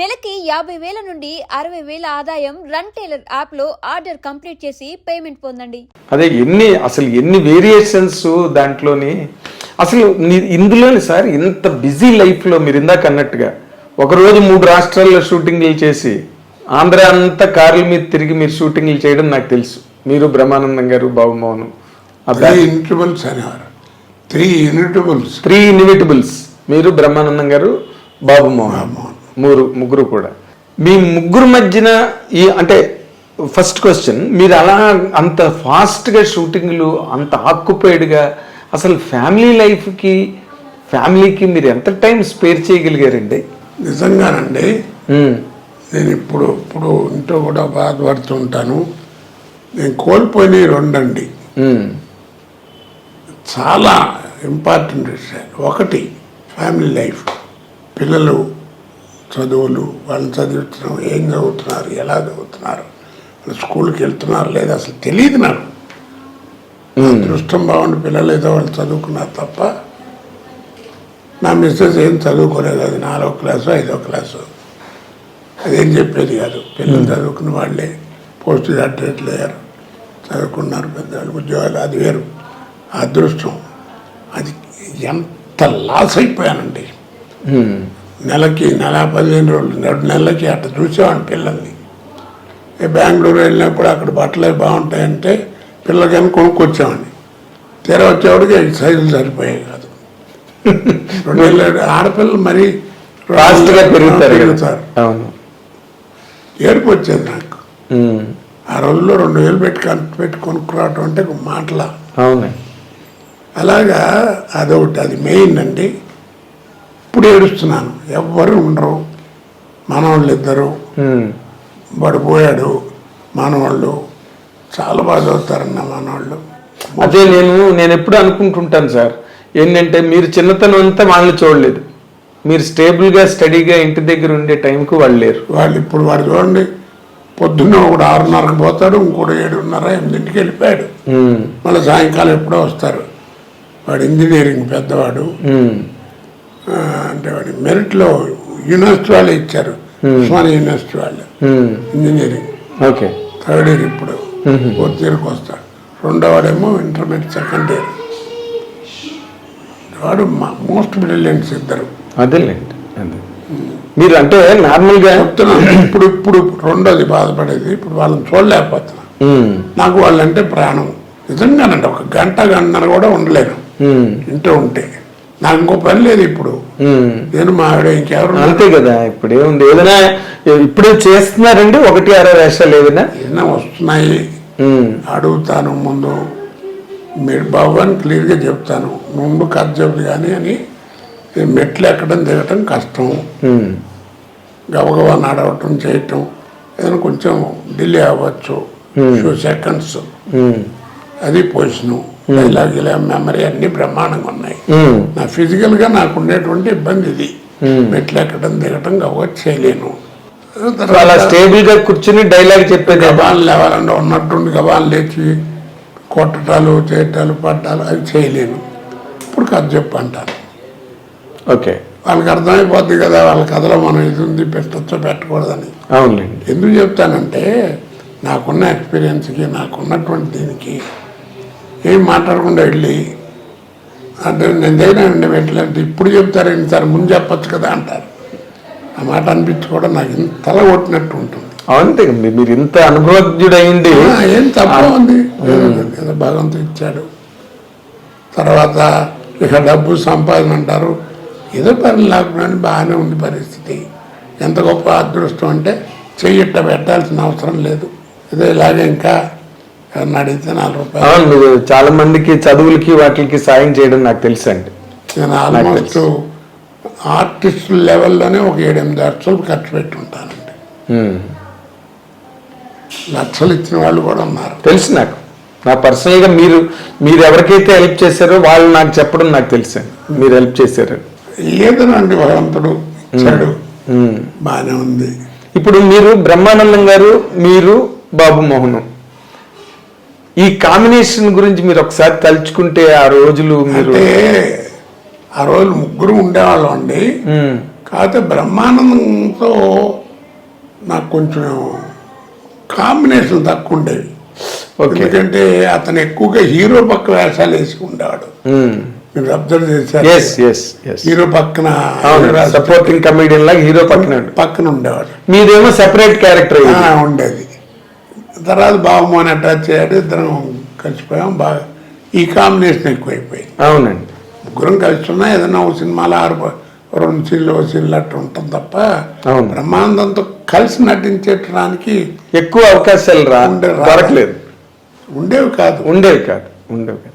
నెలకి యాభై వేల నుండి అరవై వేల ఆదాయం రన్ టైలర్ యాప్లో ఆర్డర్ కంప్లీట్ చేసి పేమెంట్ పొందండి. అదే ఎన్ని అసలు ఎన్ని వేరియేషన్స్ దాంట్లోని అసలు ఇందులోని సార్ ఇంత బిజీ లైఫ్లో మీరు ఇందాక అన్నట్టుగా ఒకరోజు మూడు రాష్ట్రాల్లో షూటింగ్లు చేసి ఆంధ్ర అంతా కార్ల మీద తిరిగి మీరు షూటింగ్లు చేయడం నాకు తెలుసు. మీరు బ్రహ్మానందం గారు బాబుమోహన్ త్రీ ఇన్విటబుల్స్ అనేవారు త్రీ ఇన్విటబుల్స్ త్రీ ఇన్విటబుల్స్ మీరు బ్రహ్మానందం గారు బాబుమోహన్ మూడు ముగ్గురు కూడా. మీ ముగ్గురు మధ్యన ఈ అంటే ఫస్ట్ క్వశ్చన్ మీరు అలా అంత ఫాస్ట్గా షూటింగ్లు అంత ఆక్యుపైడ్గా అసలు ఫ్యామిలీ లైఫ్కి ఫ్యామిలీకి మీరు ఎంత టైం స్పేర్ చేయగలిగారండి? నిజంగానండి. నేను ఇప్పుడు ఇప్పుడు ఇంట్లో కూడా బాధపడుతుంటాను. నేను కోల్పోయినవి రెండండి. చాలా ఇంపార్టెంట్ విషయాలు. ఒకటి ఫ్యామిలీ లైఫ్ పిల్లలు చదువులు వాళ్ళని చదువుతున్నాం ఏం చదువుతున్నారు ఎలా చదువుతున్నారు వాళ్ళు స్కూల్కి వెళ్తున్నారు లేదా అసలు తెలియదు నాకు. అదృష్టం బాగుండి పిల్లలు ఏదో వాళ్ళు చదువుకున్నారు తప్ప నా మిస్సెస్ ఏం చదువుకోలేదు అది నాలుగో క్లాసు ఐదో క్లాసు. అదేం చెప్పేది కాదు. పిల్లలు చదువుకున్న వాళ్ళే పోస్ట్ గ్రాడ్యుయేట్లు అయ్యారు. చదువుకున్నారు పెద్దవాళ్ళు ఉద్యోగాలు అది వేరు. అదృష్టం. అది ఎంత లాస్ అయిపోయానండి. నెలకి నెల పదిహేను రోజులు రెండు నెలలకి అట్లా చూసేవాడిని పిల్లల్ని. ఏ బెంగళూరు వెళ్ళినప్పుడు అక్కడ బట్టలు బాగుంటాయంటే పిల్లలకని కొనుక్కొచ్చేవాడిని. తీరా వచ్చేవాడికి ఐదు సైజులు సరిపోయాయి కాదు. రెండు నెలలు ఆడపిల్లలు మరీ ఫాస్ట్గా పెరుగుతారు. పెరుగుతారు. ఏడుపు వచ్చేది నాకు. ఆ రోజుల్లో రెండు వేలు పెట్టి పెట్టి కొనుక్కురావటం అంటే మాటల. అలాగా అదొకటి అది మెయిన్ అండి. ఇప్పుడు ఏడుస్తున్నాను. ఎవ్వరు ఉండరు. మనవాళ్ళు ఇద్దరు ఉమ్, వాడు పోయాడు. మనవాళ్ళు చాలా బాగా చదువుతారన్న మనవాళ్ళు. అదే నేను నేను ఎప్పుడు అనుకుంటుంటాను సార్. ఏంటంటే మీరు చిన్నతనం అంతా వాళ్ళని చూడలేదు. మీరు స్టేబుల్గా స్టడీగా ఇంటి దగ్గర ఉండే టైంకు వాళ్ళు లేరు. వాళ్ళు ఇప్పుడు వాడు చూడండి. పొద్దున్న ఒకడు ఆరున్నరకు పోతాడు ఇంకోటి ఏడున్నర ఎనిమిదింటికి వెళ్ళిపోయాడు. మళ్ళీ సాయంకాలం ఎప్పుడో వస్తారు. వాడు ఇంజనీరింగ్ పెద్దవాడు. అంటే వాడి మెరిట్లో యూనివర్సిటీ వాళ్ళు ఇచ్చారు. ఉస్మానియా యూనివర్సిటీ వాళ్ళు. Um, engineering. Okay. Third year ఇప్పుడు. ఫోర్త్ ఇయర్కి వస్తాడు రెండో వాడేమో ఇంటర్మీడియట్ సెకండ్ ఇయర్. వాడు మోస్ట్ బ్రిలియంట్స్ ఇద్దరు. అదేలేండి అదే మీరు అంటే నార్మల్గా ఇప్పుడు ఇప్పుడు రెండోది బాధపడేది ఇప్పుడు వాళ్ళని చూడలేకపోతున్నా. నాకు వాళ్ళంటే ప్రాణం. నిజంగానండి ఒక గంట గంటన్నర కూడా ఉండలేను. ఇంట్లో ఉంటే. నాకు ఇంకో పని లేదు ఇప్పుడు. నేను మా ఆవిడ ఇంకెవరు? అంతే కదా ఇప్పుడు ఏముంది ఏదైనా ఇప్పుడు చేస్తున్నారండి ఒకటి అరవై వేషాలు ఏదైనా? ఏదైనా వస్తున్నాయి. అడుగుతాను ముందు. మీరు బాబు అని క్లియర్గా చెప్తాను. ముందు కథ చెప్పు కానీ అని మెట్లు ఎక్కడం దిగటం కష్టం. గబగబా నడవటం చేయటం. ఏదైనా కొంచెం డిలే అవ్వచ్చు. ఫ్యూ సెకండ్స్ అది పొజిషను డైలాగ్ ఇలా మెమరీ అన్ని బ్రహ్మాండంగా ఉన్నాయి. ఉమ్, నా ఫిజికల్గా నాకు ఉండేటువంటి ఇబ్బంది ఇది. మెట్లు ఎక్కడం దిగటం గబగబా చేయలేను. అలా స్టేబుల్గా కూర్చుని డైలాగ్ చెప్పేది గబాలు లేవాలంటే ఉన్నట్టుండి గబాలు లేచి కొట్టటాలు చేయటాలు పట్టాలు అవి చేయలేను. ఇప్పుడు కథ చెప్పు అంటాను ఓకే. వాళ్ళకి అర్థమైపోద్ది కదా వాళ్ళ కథలో మనం ఇది ఉంది పెట్టచ్చో పెట్టకూడదని. అవునులేండి. ఎందుకు చెప్తానంటే నాకున్న ఎక్స్పీరియన్స్కి నాకున్నటువంటి దీనికి ఏం మాట్లాడకుండా వెళ్ళి అంటే నేను దగ్గర పెట్టలేదు ఇప్పుడు చెప్తారు సార్? ముందు చెప్పొచ్చు కదా అంటారు. ఆ మాట అనిపించి కూడా నాకు ఇంత తల కొట్టినట్టు ఉంటుంది. అంతే మీరు- ఇంత అనుభవజ్ఞుడైంది ఏం తప్ప ఉంది. భగవంతుడు ఇచ్చాడు. తర్వాత ఇక డబ్బు సంపాదన అంటారు. ఏదో పని లేకుండా బాగానే ఉంది పరిస్థితి. ఎంత గొప్ప అదృష్టం అంటే చెయ్యిట్ట పెట్టాల్సిన అవసరం లేదు. ఏదో ఇలాగే ఇంకా ఎవరిని అడిగితే నాలుగు రూపాయలు మీరు చాలా మందికి చదువులకి వాటికి సాయం చేయడం నాకు తెలుసు అండి నేను ఆల్మోస్ట్ ఆర్టిస్ట్ లెవెల్లోనే ఒక ఏడెనిమిది లక్షలు ఖర్చు పెట్టి ఉంటానండి. లక్షలు ఇచ్చిన వాళ్ళు కూడా ఉన్నారు. తెలుసు నాకు. నా పర్సనల్గా మీరు మీరు ఎవరికైతే హెల్ప్ చేశారో వాళ్ళు నాకు చెప్పడం నాకు తెలుసు. మీరు హెల్ప్ చేశారు. ఏదోనండి భగవంతుడు ఇచ్చాడు. బాగానే ఉంది. ఇప్పుడు మీరు బ్రహ్మానందం గారు మీరు బాబు మోహనం. ఈ కాంబినేషన్ గురించి మీరు ఒకసారి తలుచుకుంటే ఆ రోజులు మీరు ఆ రోజు ముగ్గురు ఉండేవాళ్ళం అండి. కాకపోతే బ్రహ్మానందంతో నాకు కొంచెం కాంబినేషన్ తక్కువ ఉండేవి. ఎందుకంటే అతను ఎక్కువగా హీరో పక్క వేషాలు వేసి ఉండేవాడు. మీరు అబ్జర్వ్ చేశారు. హీరో పక్కన సపోర్టింగ్ కమెడియన్ లాగా హీరో పక్కన పక్కన ఉండేవాడు. మీదేమో సెపరేట్ క్యారెక్టర్ ఉండేది. తర్వాత బాబుమోహన్ అటాచ్ అయ్యాడు ఇద్దరం కలిసిపోయాం బాగా ఈ కాంబినేషన్ ఎక్కువైపోయింది. అవునండి. ముగ్గురం కలిసి ఉన్నా ఏదైనా ఒక సినిమాలో ఆరు రెండు సీన్లు ఒక సీన్లు అట్లా ఉంటుంది తప్ప. బ్రహ్మానందంతో కలిసి నటించడానికి ఎక్కువ అవకాశాలు రా ఉండేవి కాదు. ఉండేవి కాదు ఉండేవి కాదు.